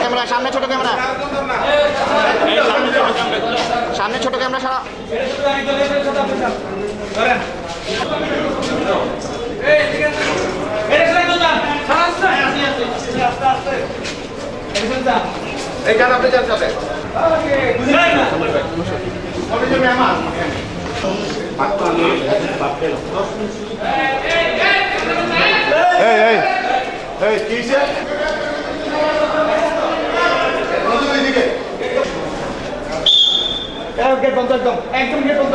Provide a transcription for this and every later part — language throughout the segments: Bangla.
ক্যামেরা। সামনে ছোট ক্যামেরা সামনে ছোট ক্যামেরা সারা এই যান আপনি যান সাথে এই এই এই কিছে গেট বন্ধ একদম একদম গেট বন্ধ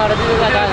好的，就是在家里。